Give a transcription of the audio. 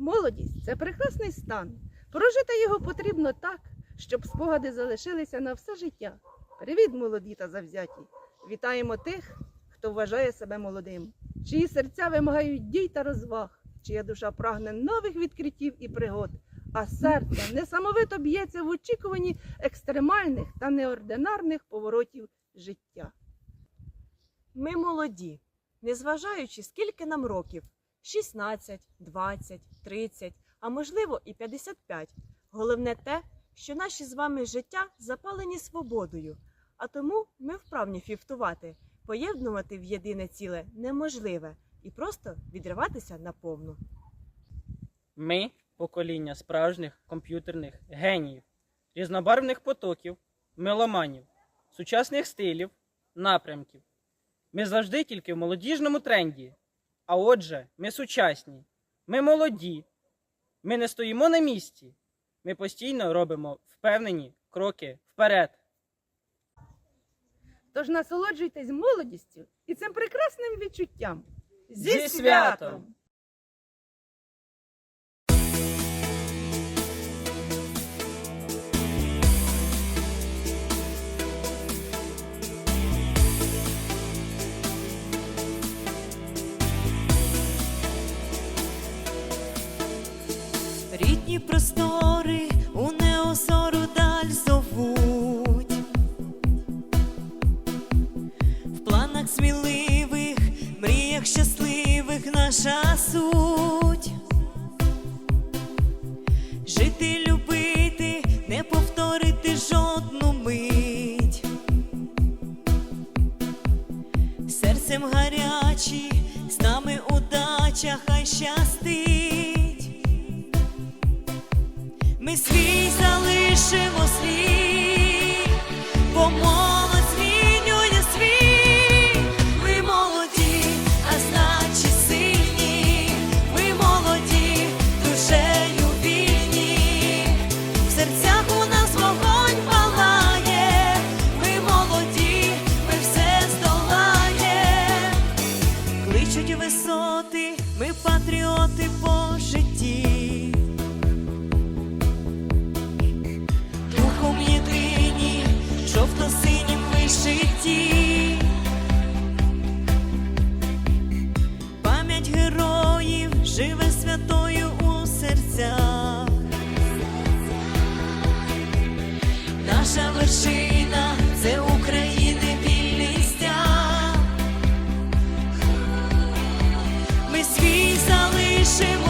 Молодість це прекрасний стан. Прожити його потрібно так, щоб спогади залишилися на все життя. Привіт, молоді та завзяті! Вітаємо тих, хто вважає себе молодим, чиї серця вимагають дій та розваг, чия душа прагне нових відкриттів і пригод, а серце несамовито б'ється в очікуванні екстремальних та неординарних поворотів життя. Ми молоді, незважаючи, скільки нам років 16, 20, 30, а можливо і 55. Головне те, що наші з вами життя запалені свободою, а тому ми вправні фіфтувати, поєднувати в єдине ціле неможливе і просто відриватися наповну. Ми покоління справжніх комп'ютерних геніїв, різнобарвних потоків, меломанів, сучасних стилів, напрямків. Ми завжди тільки в молодіжному тренді. А отже, ми сучасні, ми молоді, ми не стоїмо на місці. Ми постійно робимо впевнені кроки вперед. Тож насолоджуйтесь молодістю і цим прекрасним відчуттям. Зі святом! Рідні простори у неозору даль зовуть, в планах сміливих, мріях щасливих наша суть. Жити, любити, не повторити жодну мить. Серцем гарячі, з нами удача хай щастить. Ми свій залишимо слід, залишимо